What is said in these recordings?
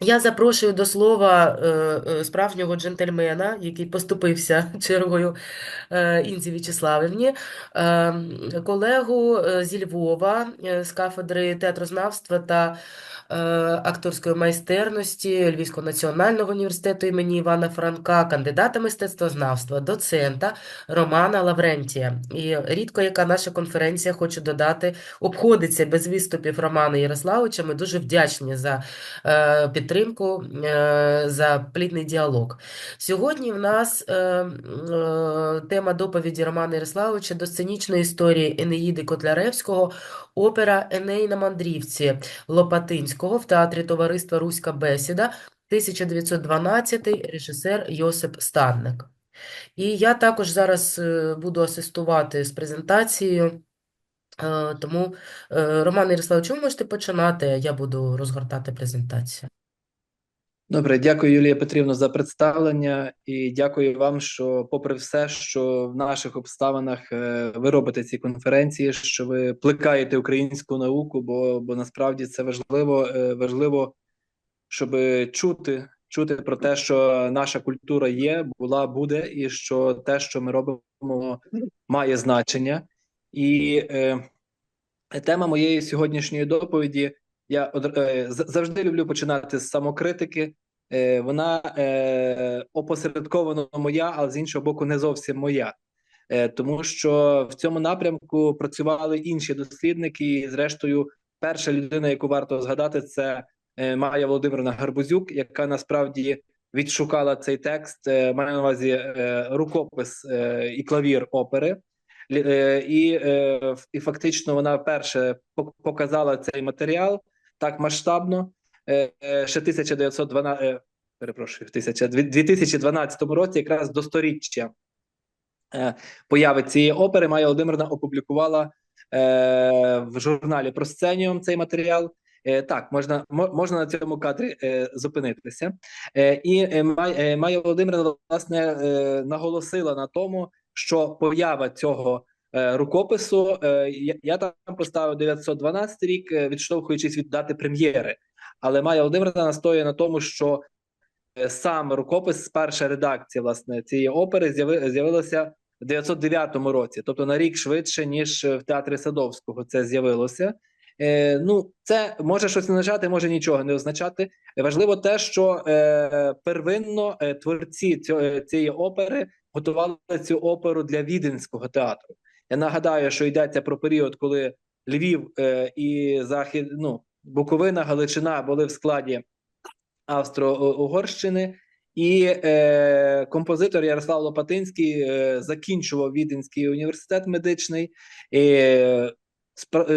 Я запрошую до слова е, е, справжнього джентльмена, який поступився чергою е, Інзі В'ячеславівні, колегу зі Львова з кафедри театрознавства та акторської майстерності Львівського національного університету імені Івана Франка, кандидата мистецтвознавства, доцента Романа Лаврентія. І рідко яка наша конференція, хочу додати, обходиться без виступів Романа Ярославовича. Ми дуже вдячні за е, підтримку, е, за плідний діалог. Сьогодні в нас е, е, тема доповіді Романа Ярославовича до сценічної історії Енеїди Котляревського, опера Еней на мандрівці Лопатинського в театрі Товариства Руська бесіда, 1912, режисер Йосип Станник. І я також зараз буду асистувати з презентацією. Тому, Роман Ярославович, ви можете починати, я буду розгортати презентацію. Добре, дякую, Юлія Петрівна, за представлення, і дякую вам, що, попри все, що в наших обставинах е, ви робите ці конференції, що ви плекаєте українську науку, бо, бо насправді це важливо, е, важливо, щоб чути, чути про те, що наша культура є, була, буде, і що те, що ми робимо, має значення. І е, тема моєї сьогоднішньої доповіді. Я е, завжди люблю починати з самокритики. Е, Вона е, опосередковано моя, але з іншого боку, не зовсім моя. Тому що в цьому напрямку працювали інші дослідники. І, зрештою, перша людина, яку варто згадати, це Майя Володимирівна Гарбузюк, яка насправді відшукала цей текст. Маю на увазі рукопис і клавір опери. І, і фактично вона перше показала цей матеріал так масштабно. Е, е, Ще 1912, е, перепрошую, в 1000 2012 році, якраз до сторіччя появи цієї опери, Майя Володимирівна опублікувала в журналі про Просценіум цей матеріал. Так, можна мо- можна на цьому кадрі е, зупинитися. Е, І Май- Майя Володимирівна власне е, наголосила на тому, що поява цього рукопису е, я, там поставив 912 рік, е, відштовхуючись від дати прем'єри. Але Майя Володимирівна настоює на тому, що е, сам рукопис, перша редакція власне цієї опери з'яви, з'явилася в 909 році, тобто на рік швидше ніж в театрі Садовського. Це з'явилося. Е, ну, це може щось означати, може нічого не означати. Важливо те, що е, первинно е, творці цього, е, цієї опери готували цю оперу для віденського театру. Я нагадаю, що йдеться про період, коли Львів е, і Захід, ну Буковина, Галичина були в складі Австро-Угорщини, і е, композитор Ярослав Лопатинський е, закінчував Віденський університет медичний, е,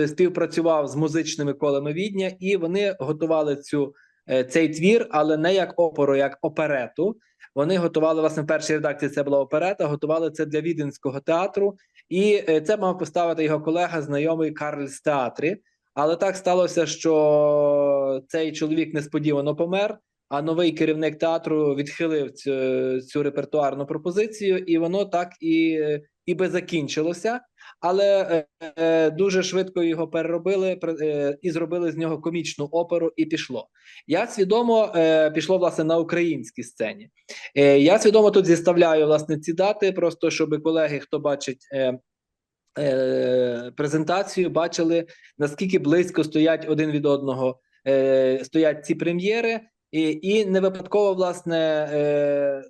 співпрацював з музичними колами Відня, і вони готували цю, е, цей твір, але не як оперу, як оперету. Вони готували власне в першій редакції. Це була оперета, готували це для віденського театру, і е, це мав поставити його колега, знайомий Карль з театрі. Але так сталося, що цей чоловік несподівано помер. А новий керівник театру відхилив цю, цю репертуарну пропозицію, і воно так і, і би закінчилося. Але е, е, дуже швидко його переробили е, і зробили з нього комічну оперу, і пішло. Я свідомо е, пішло власне на українській сцені. Е, я свідомо тут зіставляю власне ці дати, просто щоб колеги, хто бачить. Е, е, Презентацію бачили наскільки близько стоять один від одного е, стоять ці прем'єри, і, і не випадково власне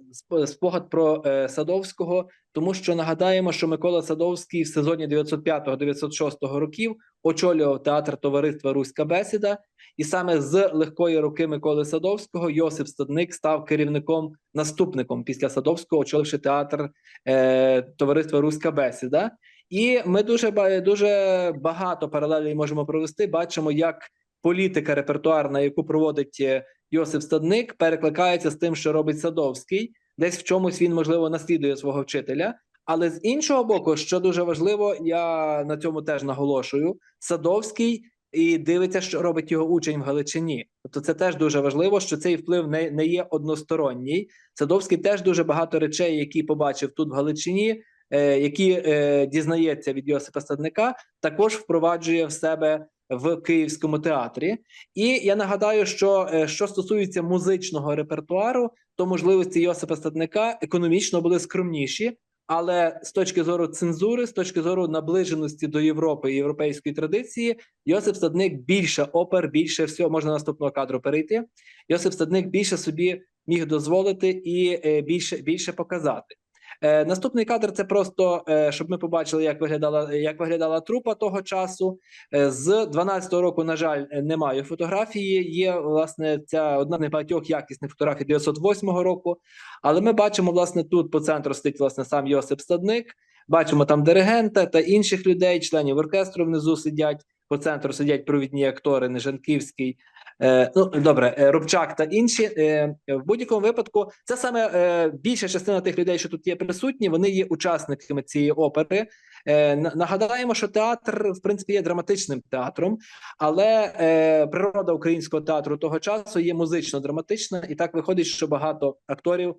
спогад про Садовського, тому що нагадаємо, що Микола Садовський в сезоні 905-906 років очолював театр товариства Руська бесіда, і саме з легкої руки Миколи Садовського Йосип Стадник став керівником наступником після Садовського, очоливши театр е, товариства Руська бесіда. І ми дуже дуже багато паралелей можемо провести. Бачимо, як політика репертуарна, яку проводить е, Йосип Стадник, перекликається з тим, що робить Садовський. Десь в чомусь він можливо наслідує свого вчителя. Але з іншого боку, що дуже важливо, я на цьому теж наголошую: Садовський і дивиться, що робить його учень в Галичині. Тобто, це теж дуже важливо, що цей вплив не, не є односторонній. Садовський теж дуже багато речей, які побачив тут в Галичині, е, які е, дізнається від Йосипа Стадника, також впроваджує в себе в Київському театрі. І я нагадаю, що е, що стосується музичного репертуару, то можливості Йосипа Стадника економічно були скромніші. Але з точки зору цензури, з точки зору наближеності до Європи і європейської традиції, Йосип Стадник більше опер, більше всього можна наступного кадру перейти. Йосип Стадник більше собі міг дозволити і е, більше, більше показати. Е, наступний кадр це просто е, щоб ми побачили, як виглядала як виглядала трупа того часу. Е, з 12-го року, на жаль, немає фотографії. Є власне ця одна з небагатьох якісних фотографій 908 року. Але ми бачимо, власне, тут по центру стоїть власне сам Йосип Стадник. Бачимо там диригента та інших людей, членів оркестру внизу сидять. По центру сидять провідні актори Нежанківський, Е, ну добре, е, Рубчак та інші е, в будь-якому випадку, це саме е, більша частина тих людей, що тут є присутні. Вони є учасниками цієї опери. Е, нагадаємо, що театр в принципі є драматичним театром, але е, природа українського театру того часу є музично-драматична, і так виходить, що багато акторів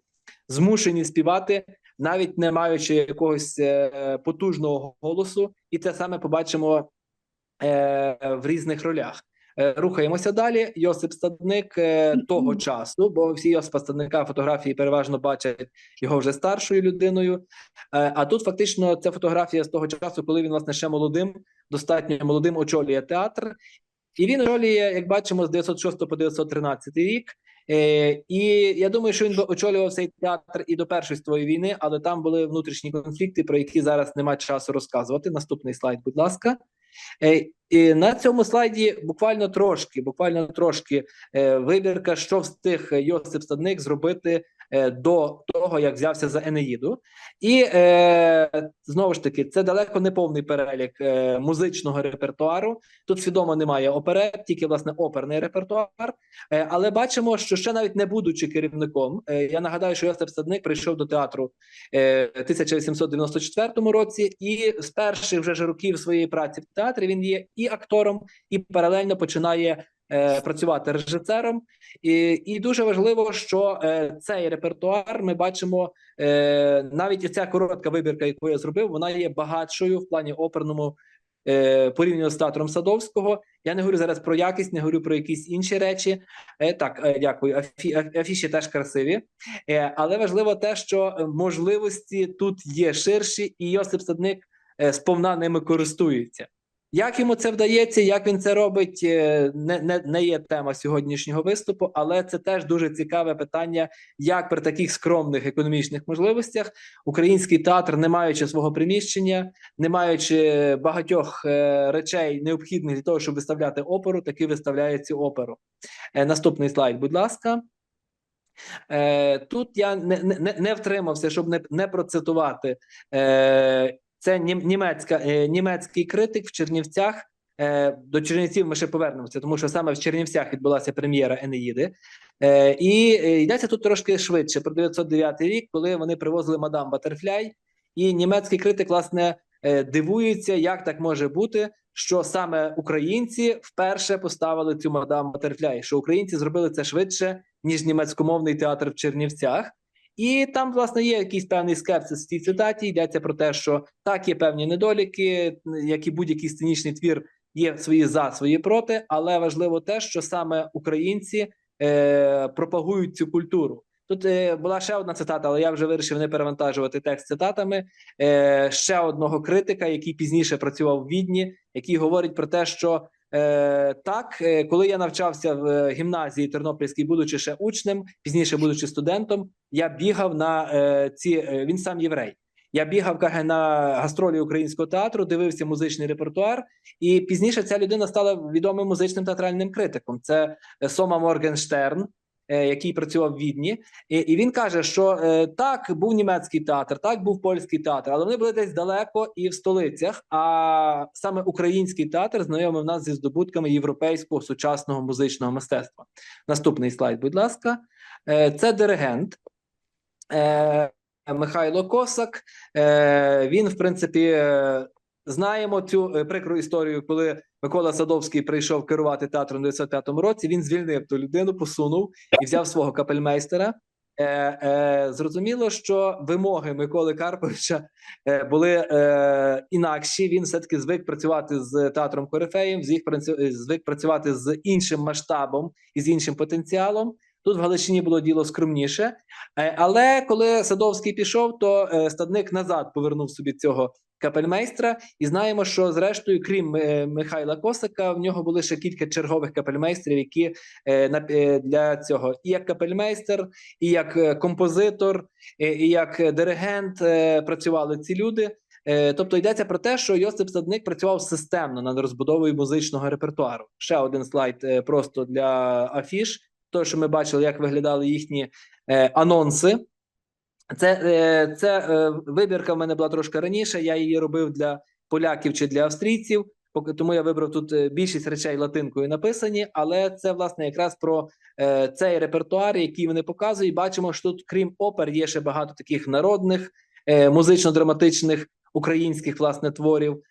змушені співати, навіть не маючи якогось е, потужного голосу, і це саме побачимо в різних ролях. Е, Рухаємося далі. Йосип Стадник е, того часу, бо всі Йосипа Стадника фотографії переважно бачать його вже старшою людиною. Е, А тут фактично це фотографія з того часу, коли він власне ще молодим, достатньо молодим очолює театр. І він очолює, як бачимо, з 906 по 913 рік. Е, І я думаю, що він би очолював цей театр і до Першої світової війни, але там були внутрішні конфлікти, про які зараз немає часу розказувати. Наступний слайд, будь ласка. Е, І на цьому слайді буквально трошки, буквально трошки е, вибірка, що встиг Йосип Стадник зробити до того, як взявся за Енеїду. І е, знову ж таки, це далеко не повний перелік е, музичного репертуару. Тут свідомо немає оперет, тільки власне оперний репертуар. Е, але бачимо, що ще навіть не будучи керівником, е, я нагадаю, що Йосип Стадник прийшов до театру е, в 1894 році, і з перших вже ж років своєї праці в театрі він є і актором, і паралельно починає е, працювати режисером. І, і дуже важливо, що е, цей репертуар ми бачимо е, навіть ця коротка вибірка, яку я зробив, вона є багатшою в плані оперному. е, Порівняно з театром Садовського, я не говорю зараз про якість, не говорю про якісь інші речі. Так, дякую. Афі, афіші теж красиві, але важливо те, що можливості тут є ширші, і Йосип Садник сповна ними користується. Як йому це вдається, як він це робить, е, не, не, не є тема сьогоднішнього виступу, але це теж дуже цікаве питання, як при таких скромних економічних можливостях український театр, не маючи свого приміщення, не маючи багатьох е, речей необхідних для того, щоб виставляти оперу, таки виставляє цю оперу. Е, наступний слайд, будь ласка. Тут я не, не, не втримався, щоб не, не процитувати. Це німецька, е, німецький критик в Чернівцях. Е, до Чернівців ми ще повернемося, тому що саме в Чернівцях відбулася прем'єра Енеїди. Е, і йдеться тут трошки швидше про 909 рік, коли вони привозили мадам Батерфляй. І німецький критик, власне, дивується, як так може бути, що саме українці вперше поставили цю мадам Батерфляй, що українці зробили це швидше, ніж німецькомовний театр в Чернівцях. І там, власне, є якийсь певний скепсис в цій цитаті. Йдеться про те, що так є певні недоліки, як і будь-який сценічний твір, є свої за, свої проти, але важливо те, що саме українці е, пропагують цю культуру. Тут е, була ще одна цитата, але я вже вирішив не перевантажувати текст цитатами. Е, ще одного критика, який пізніше працював в Відні, який говорить про те, що так, е, коли я навчався в е, гімназії Тернопільській, будучи ще учнем, пізніше будучи студентом, я бігав на е, ці. е, він сам єврей. Я бігав каже, на гастролі українського театру, дивився музичний репертуар, і пізніше ця людина стала відомим музичним театральним критиком. Це е, Сома Моргенштерн, е, який працював в Відні. І, і він каже, що е, так, був німецький театр, так був польський театр, але вони були десь далеко і в столицях. А саме український театр знайомив нас зі здобутками європейського сучасного музичного мистецтва. Наступний слайд, будь ласка, Е, це диригент. Е, Михайло Косак. Е, він, в принципі, е, знаємо цю е, прикру історію, коли Микола Садовський прийшов керувати театром у 95-му році. Він звільнив ту людину, посунув і взяв свого капельмейстера. Е, е, зрозуміло, що вимоги Миколи Карповича е, були е, інакші. Він все-таки звик працювати з театром Корифеєм, працю- е, звик працювати з іншим масштабом і з іншим потенціалом. Тут в Галичині було діло скромніше. Е, але коли Садовський пішов, то е, стадник назад повернув собі цього капельмейстра. І знаємо, що зрештою, крім е, Михайла Косака, в нього були ще кілька чергових капельмейстрів, які е, е, для цього і як капельмейстер, і як композитор, і як диригент працювали ці люди. Тобто йдеться про те, що Йосип Садник працював системно над розбудовою музичного репертуару. Ще один слайд просто для афіш. То, що ми бачили, як виглядали їхні анонси. Це, е, це е, вибірка в мене була трошки раніше. Я її робив для поляків чи для австрійців. Тому я вибрав тут е, більшість речей латинкою написані, але це власне якраз про цей репертуар, який вони показують. Бачимо, що тут, крім опер, є ще багато таких народних, музично-драматичних українських власне творів.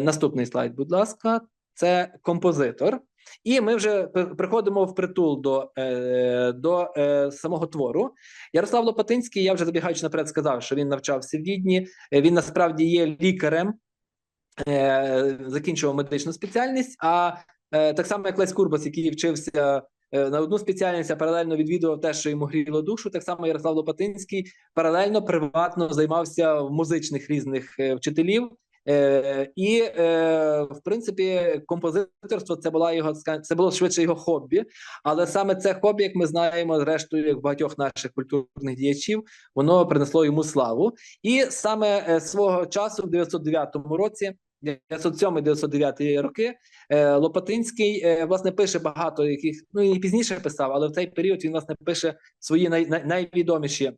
Наступний слайд, будь ласка, це композитор. І ми вже приходимо в притул до, е, до е, самого твору. Ярослав Лопатинський, я вже забігаючи наперед, сказав, що він навчався в Відні. Е, Він насправді є лікарем, закінчував медичну спеціальність. А так само, як Лесь Курбас, який вчився на одну спеціальність, а паралельно відвідував те, що йому гріло душу. Так само Ярослав Лопатинський паралельно приватно займався в музичних різних вчителів. Е, і е, в принципі композиторство це була його це було швидше його хобі, але саме це хобі, як ми знаємо, зрештою, як багатьох наших культурних діячів, воно принесло йому славу. І саме е, свого часу, в 909 році, 907-909 роки, е, Лопатинський е, власне пише багато яких ну і пізніше писав, але в цей період він власне пише свої най, най, найвідоміші.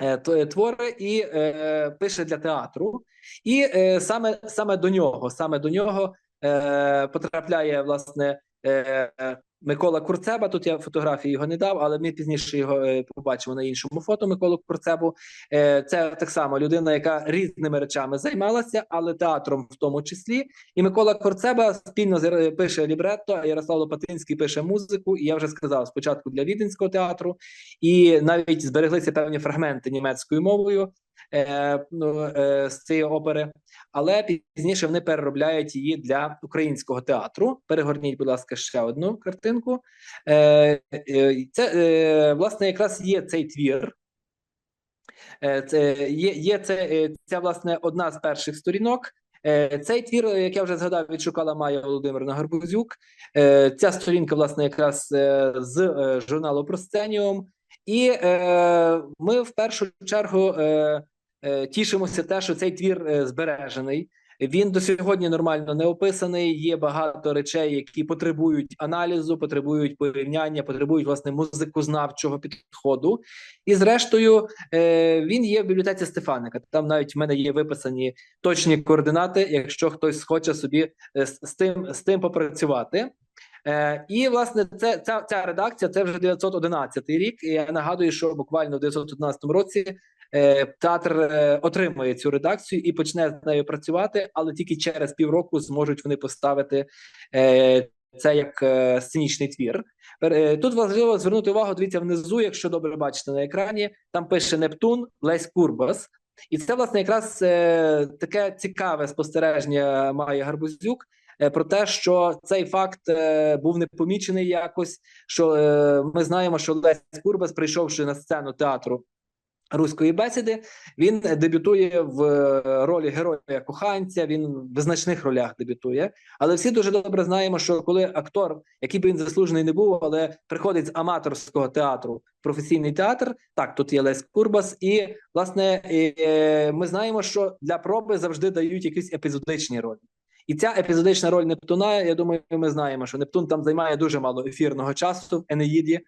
Е, Твори і е, пише для театру, і е, саме саме до нього, саме до нього е, потрапляє власне е, е, Микола Курцеба. Тут я фотографії його не дав, але ми пізніше його е, побачимо на іншому фото. Миколу Курцебу. Е, це так само людина, яка різними речами займалася, але театром в тому числі. І Микола Корцеба спільно з- пише лібретто, а Ярослав Лопатинський пише музику. І я вже сказав спочатку для віденського театру, і навіть збереглися певні фрагменти німецькою мовою. Е, ну, е, з цієї опери, але пізніше вони переробляють її для українського театру. Перегорніть, будь ласка, ще одну картинку. Е, це власне якраз є цей твір. Це є, є це, ця власне одна з перших сторінок. Цей твір, як я вже згадав, відшукала Майя Володимирівна Гарбузюк. Е, Ця сторінка, власне, якраз з журналу Просценіум. І е, ми в першу чергу е, е, тішимося те, що цей твір е, збережений. Він до сьогодні нормально не описаний. Є багато речей, які потребують аналізу, потребують порівняння, потребують власне музикознавчого підходу. І зрештою, е, він є в бібліотеці Стефаника. Там навіть в мене є виписані точні координати, якщо хтось хоче собі е, з, з тим з тим попрацювати. Е, і власне це ця, ця редакція це вже 911 рік. І я нагадую, що буквально в 911 році е, театр е, отримує цю редакцію і почне з нею працювати, але тільки через півроку зможуть вони поставити це як сценічний твір. Тут важливо звернути увагу. Дивіться внизу, якщо добре бачите на екрані, там пише Нептун Лесь Курбас. І це власне якраз таке цікаве спостереження має Гарбузюк про те, що цей факт е, був не помічений якось. Що е, ми знаємо, що Лесь Курбас, прийшовши на сцену театру руської бесіди, він дебютує в е, ролі героя коханця. Він в визначних ролях дебютує. Але всі дуже добре знаємо, що коли актор, який би він заслужений не був, але приходить з аматорського театру професійний театр, так тут є Лесь Курбас, і власне е, ми знаємо, що для проби завжди дають якісь епізодичні ролі. І ця епізодична роль Нептуна, я думаю, ми знаємо, що Нептун там займає дуже мало ефірного часу в Енеїді.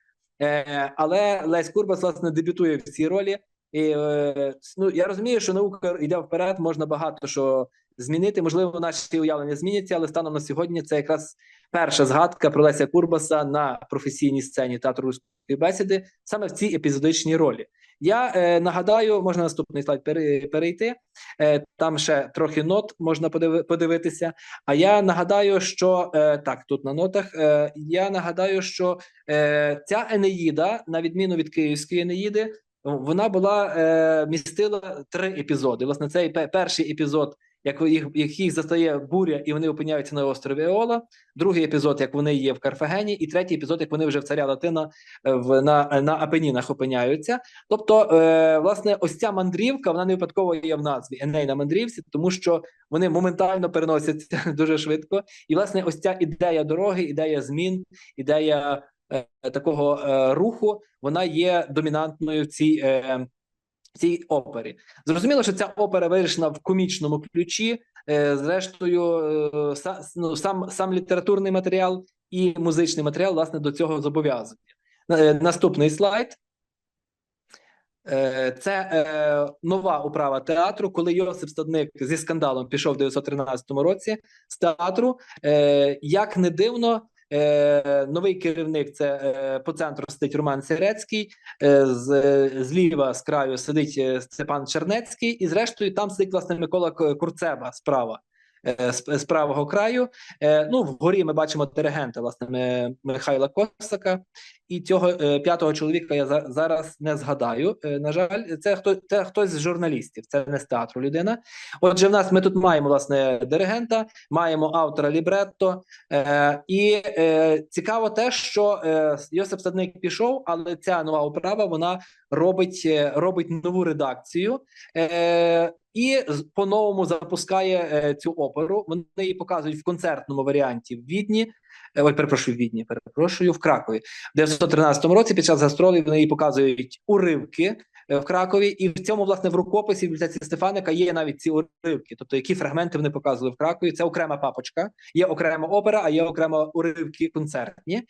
Е, але Лесь Курбас, власне, дебютує в цій ролі. І е, ну я розумію, що наука йде вперед, можна багато що змінити. Можливо, наші уявлення зміняться, але станом на сьогодні це якраз перша згадка про Леся Курбаса на професійній сцені театру руської бесіди саме в цій епізодичній ролі. Я е, нагадаю, можна наступний слайд перейти. Е, там ще трохи нот можна подиви- подивитися. А я нагадаю, що е, так, тут на нотах. Е, я нагадаю, що е, ця Енеїда, на відміну від Київської Енеїди, вона була е, містила три епізоди. Власне, цей перший епізод, як їх, як їх застає буря, і вони опиняються на острові Еола. Другий епізод, як вони є в Карфагені, і третій епізод, як вони вже в царя Латина е, в на, на Апенінах опиняються. Тобто, е, власне, ось ця мандрівка, вона не випадково є в назві Еней на мандрівці, тому що вони моментально переносяться дуже швидко. І власне, ось ця ідея дороги, ідея змін, ідея е, такого е, руху, вона є домінантною в цій. Е, цій опері зрозуміло, що ця опера вирішена в комічному ключі. Е, зрештою, е, ну, сам сам літературний матеріал і музичний матеріал власне до цього зобов'язує. Е, Наступний слайд. Це нова управа театру, коли Йосип Стадник зі скандалом пішов в 913 році з театру. Як не дивно, е, новий керівник це е, по центру сидить Роман Сирецький, е, з, е, зліва з краю сидить е, Степан Чернецький, і зрештою там сидить власне Микола Курцеба справа. е, З, з правого краю. Е, ну, вгорі ми бачимо диригента, власне, Михайла Косака. І цього е, п'ятого чоловіка я за, зараз не згадаю. Е, на жаль, це хто це хтось з журналістів, це не з театру людина. Отже, в нас ми тут маємо власне диригента, маємо автора лібретто. Е, і е, цікаво те, що е, Йосип Садник пішов, але ця нова управа вона робить, е, робить нову редакцію. Е, і по-новому запускає е, цю оперу. Вони її показують в концертному варіанті в Відні. Е, Ой, перепрошую, в Відні, перепрошую, в Кракові. В 1913 році під час гастролів вони її показують уривки е, в Кракові, і в цьому, власне, в рукописі в бібліотеці Стефаника є навіть ці уривки, тобто які фрагменти вони показували в Кракові. Це окрема папочка, є окрема опера, а є окремо уривки концертні.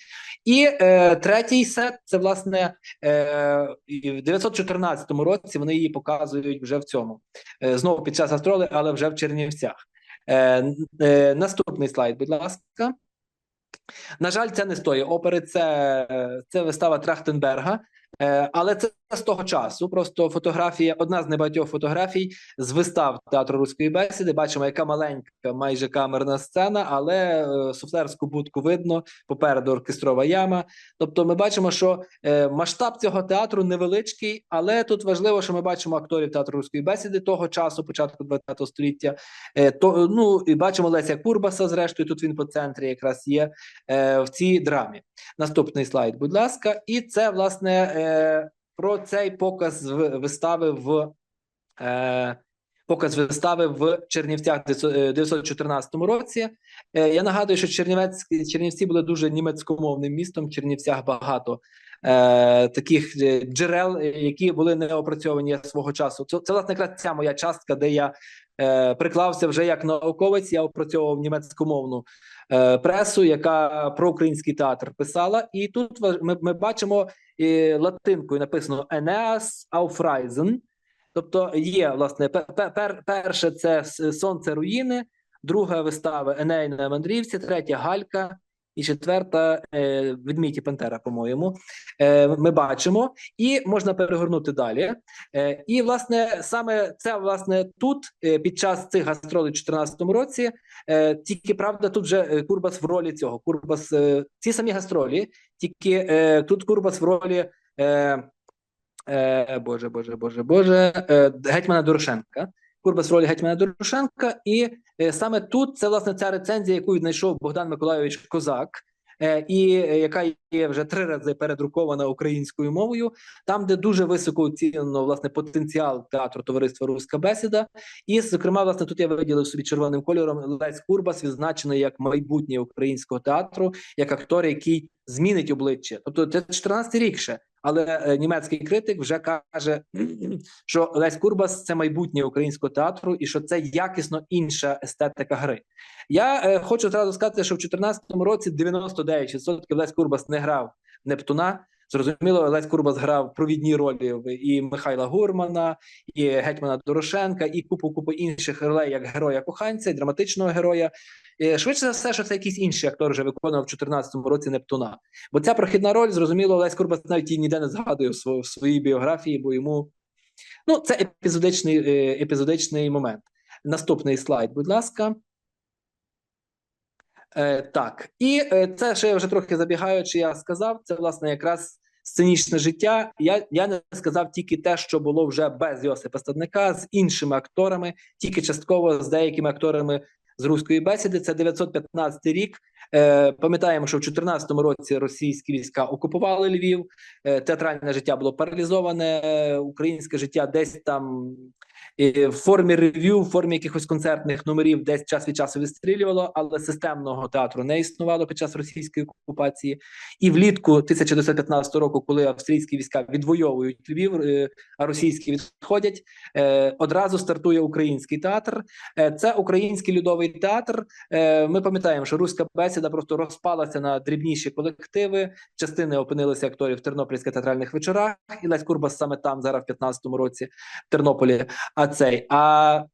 І е, третій сет це власне е, в 914 році вони її показують вже в цьому. Е, знову під час гастроли, але вже в Чернівцях. Е, е, наступний слайд, будь ласка. На жаль, це не з тої опери, це, це вистава Трахтенберга. Е, але це з того часу. Просто фотографія, одна з небагатьох фотографій з вистав театру руської бесіди. Бачимо, яка маленька, майже камерна сцена, але е, суфлерську будку видно. Попереду оркестрова яма. Тобто, ми бачимо, що е, масштаб цього театру невеличкий, але тут важливо, що ми бачимо акторів театру руської бесіди того часу, початку ХХ століття. То ну і бачимо Леся Курбаса. Зрештою, тут він по центрі якраз є в цій драмі. Наступний слайд, будь ласка, і це власне е, про цей показ вистави в е, показ вистави в Чернівцях в 1914 році. Е, я нагадую, що Чернівець, Чернівці були дуже німецькомовним містом. Чернівцях багато е, таких е, джерел, е, які були не опрацьовані свого часу. Це, це власне якраз ця моя частка, де я е, приклався вже як науковець. Я опрацьовував німецькомовну е, пресу, яка про український театр писала. І тут ми, ми бачимо е, латинкою написано Енеас Aufreisen. Тобто є власне пе- пе- пер, перше це сонце руїни, друга вистава Еней на мандрівці, третя Галька. І четверта е, ведмідь і Пантера, по-моєму, е, ми бачимо, і можна перегорнути далі. Е, і власне саме це власне тут е, під час цих гастролей у 2014 році. Е, тільки правда, тут вже е, Курбас в ролі цього. Курбас е, ці самі гастролі, тільки е, тут Курбас в ролі. Е, е, Боже, Боже, Боже, Боже, е, гетьмана Дорошенка. Курбас в ролі гетьмана Дорошенка, і е, саме тут це власне ця рецензія, яку знайшов Богдан Миколайович Козак, і е, яка є вже три рази передрукована українською мовою, там, де дуже високо оцінено власне потенціал театру товариства Руська бесіда. І, зокрема, власне, тут я виділив собі червоним кольором Лесь Курбас, відзначений як майбутнє українського театру, як актор, який змінить обличчя. Тобто, це 14 рік ще. Але е, німецький критик вже каже, що Лесь Курбас це майбутнє українського театру, і що це якісно інша естетика гри. Я е, хочу зразу сказати, що в 2014 році 99% Лесь Курбас не грав Нептуна. Зрозуміло, Лесь Курбас грав провідні ролі і Михайла Гурмана, і гетьмана Дорошенка, і купу купу інших ролей, як героя коханця, і драматичного героя. Е, Швидше за все, що це якийсь інший актор вже виконував в 14-му році Нептуна. Бо ця прохідна роль, зрозуміло, Лесь Курбас навіть її ніде не згадує в своїй біографії, бо йому ну це епізодичний, е, епізодичний момент. Наступний слайд, будь ласка. Е, так, і е, це ще я вже трохи забігаючи, я сказав, це власне якраз сценічне життя. Я, я не сказав тільки те, що було вже без Йосипа Стадника, з іншими акторами, тільки частково з деякими акторами з руської бесіди. Це 915 рік. Е, пам'ятаємо, що в 2014 році російські війська окупували Львів, е, театральне життя було паралізоване, е, українське життя десь там в формі рев'ю, в формі якихось концертних номерів десь час від часу відстрілювало, але системного театру не існувало під час російської окупації. І влітку 1915 року, коли австрійські війська відвоюють Львів, е, а російські відходять, е, одразу стартує український театр. Е, Це український людовий театр. Ми пам'ятаємо, що руська бесіда просто розпалася на дрібніші колективи. Частини опинилися акторів в Тернопільських театральних вечорах, і Лесь Курбас саме там, зараз в 15-му році в Тернополі. А цей а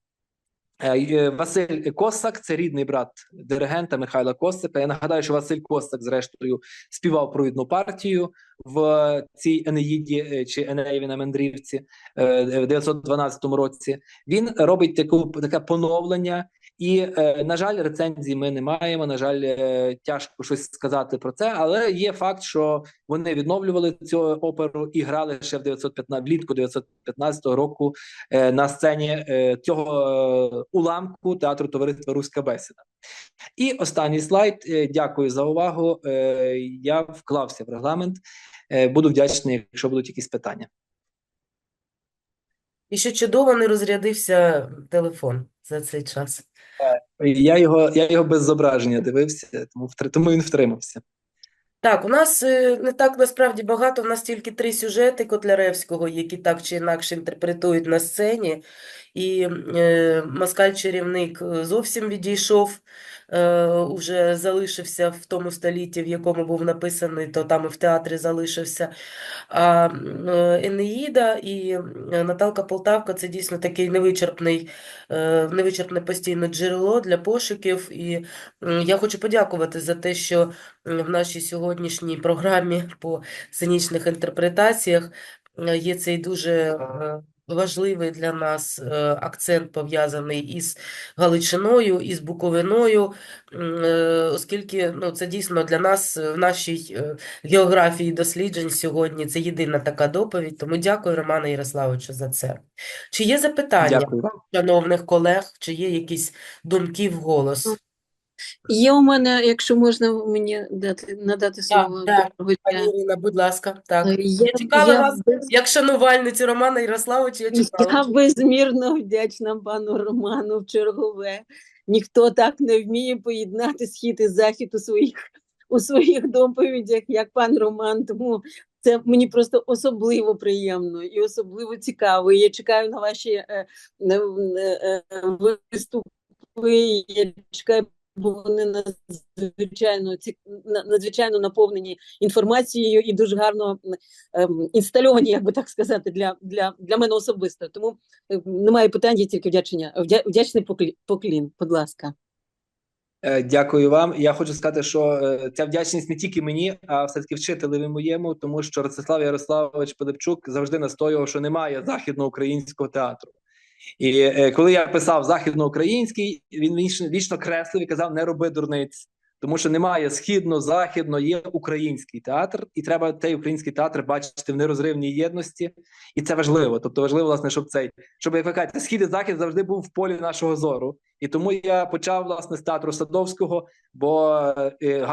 е, е, Василь Косак це рідний брат диригента Михайла Косака. Я нагадаю, що Василь Косак, зрештою, співав провідну партію в цій Енеїді е, чи Енеєві на Мандрівці е, в 912 році. Він робить таку таке поновлення. І, е, на жаль, рецензії ми не маємо. На жаль, е, тяжко щось сказати про це, але є факт, що вони відновлювали цю оперу і грали ще в 915, влітку 915 року е, на сцені цього уламку театру товариства Руська бесіда. І останній слайд. Дякую за увагу. Я вклався в регламент. Буду вдячний, якщо будуть якісь питання. І що чудово не розрядився телефон за цей час. Я його, я його без зображення дивився, тому тому він втримався. Так, у нас е, не так насправді багато, у нас тільки три сюжети Котляревського, які так чи інакше інтерпретують на сцені. І е, москаль-чарівник е, зовсім відійшов, е, уже залишився в тому столітті, в якому був написаний, то там і в театрі залишився. А е, Енеїда і Наталка Полтавка це дійсно такий невичерпний, е, невичерпне постійне джерело для пошуків. І я хочу подякувати за те, що в нашій сьогоднішній програмі по сценічних інтерпретаціях е, є цей дуже е, важливий для нас е, акцент пов'язаний із Галичиною, із Буковиною, оскільки ну, це дійсно для нас в нашій географії досліджень сьогодні це єдина така доповідь. Тому дякую, Романе Ярославовичу, за це. Чи є запитання Дякую шановних колег, чи є якісь думки в вголос? Є у мене, якщо можна мені дати надати слово так, доброго Пані. Ірина, будь ласка, так. Е, Я, чекала я, вас. без- Як шанувальницю Романа Ярославовича, я чекала. я безмірно вдячна пану Роману в чергове. Ніхто так не вміє поєднати схід і захід у своїх у своїх доповідях, як пан Роман. Тому це мені просто особливо приємно і особливо цікаво. І Я чекаю на ваші е, е, е, виступи. Я чекаю, бо вони надзвичайно ці на- надзвичайно наповнені інформацією і дуже гарно ем, інстальовані, як би так сказати, для, для, для мене особисто. Тому е, немає питань, є тільки вдячення. Вдя, вдячний поклі- поклін, будь ласка. Е, Дякую вам. Я хочу сказати, що е, ця вдячність не тільки мені, а все-таки вчителеві моєму, тому що Ростислав Ярославович Пилипчук завжди настоював, що немає західноукраїнського театру. І е, коли я писав західноукраїнський, він вічно, вічно креслив і казав: не роби дурниць, тому що немає східно, західно, є український театр, і треба цей український театр бачити в нерозривній єдності, і це важливо. Тобто важливо, власне, щоб цей, щоб як ви кажете, схід і захід завжди був в полі нашого зору. І тому я почав власне з театру Садовського, бо е,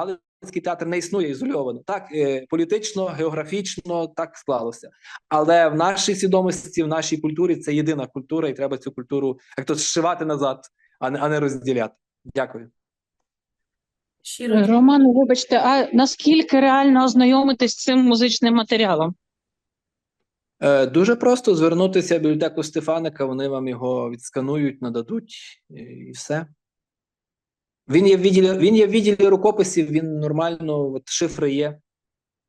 Галицький театр не існує ізольовано. Так е, політично, географічно так склалося. Але в нашій свідомості, в нашій культурі це єдина культура, і треба цю культуру як то зшивати назад, а не, а не розділяти. Дякую. Щиро. Роман, вибачте, а наскільки реально ознайомитись з цим музичним матеріалом? Е, дуже просто звернутися в бібліотеку Стефаника, вони вам його відсканують, нададуть і все. Він є в відділі, він є в відділі рукописів, він нормально, от шифри є.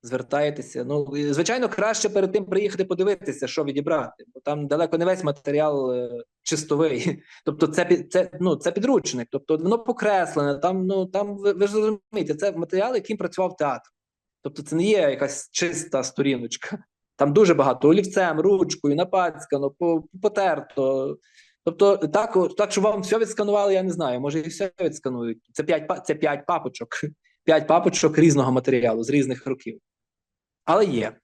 звертаєтеся. Ну, звичайно, краще перед тим приїхати подивитися, що відібрати, бо там далеко не весь матеріал е, чистовий. Тобто, це, це, ну, це підручник, тобто воно покреслене, там, ну, там ви, ви ж розумієте, це матеріал, яким працював театр. Тобто, це не є якась чиста сторіночка. Там дуже багато олівцем, ручкою, напацькано, по- потерто. Тобто, так, так, що вам все відсканували, я не знаю. Може, і все відсканують. Це п'ять це п'ять папочок, п'ять папочок різного матеріалу з різних років. Але є.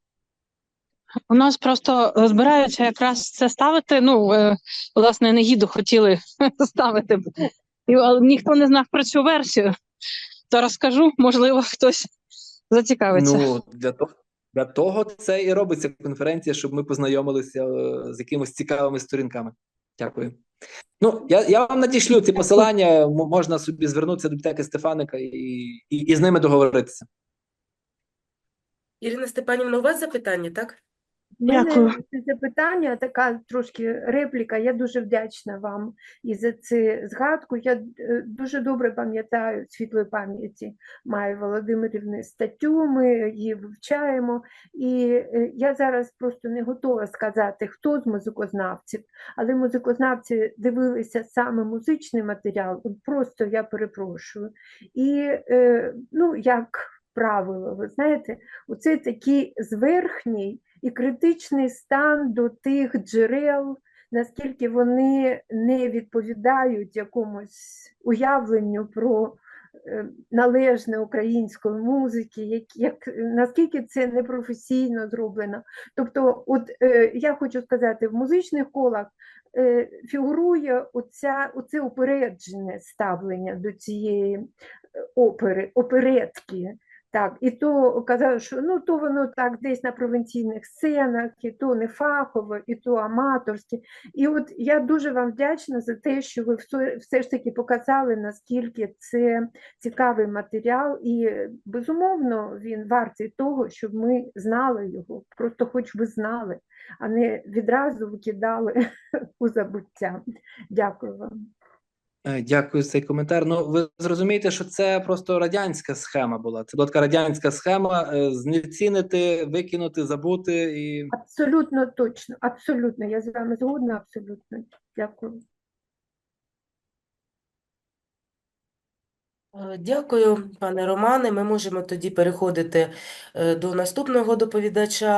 У нас просто збираються якраз це ставити. Ну, е, власне, негіду хотіли ставити, але ніхто не знав про цю версію. То розкажу, можливо, хтось зацікавиться. Ну для того, для того це і робиться конференція, щоб ми познайомилися е, з якимось цікавими сторінками. Дякую. Ну, я, я вам надішлю ці посилання, можна собі звернутися до бібліотеки Стефаника і, і, і з ними договоритися. Ірина Степанівна, у вас запитання, так? Дякую. це запитання, така трошки репліка. Я дуже вдячна вам і за цю згадку. Я е, дуже добре пам'ятаю світлої пам'яті Майї Володимирівни статтю. Ми її вивчаємо, і е, я зараз просто не готова сказати, хто з музикознавців, але музикознавці дивилися саме музичний матеріал. Просто я перепрошую. І е, ну, як правило, ви знаєте, оце такий зверхній і критичний стан до тих джерел, наскільки вони не відповідають якомусь уявленню про е, належне української музики, як, як, наскільки це непрофесійно зроблено. Тобто, от е, я хочу сказати, в музичних колах е, фігурує оця, оце упереджене ставлення до цієї е, опери, оперетки. Так, і то казали, що ну то воно так десь на провінційних сценах, і то не фахово, і то аматорське. І от я дуже вам вдячна за те, що ви все, все ж таки показали, наскільки це цікавий матеріал, і безумовно він вартий того, щоб ми знали його, просто хоч би знали, а не відразу викидали у забуття. Дякую вам. Е, Дякую за цей коментар. Ну, ви зрозумієте, що це просто радянська схема була. Це була така радянська схема е, знецінити, викинути, забути і Абсолютно точно, абсолютно. Я з вами згодна, абсолютно. Дякую. Е, Дякую, пане Романе. Ми можемо тоді переходити до наступного доповідача.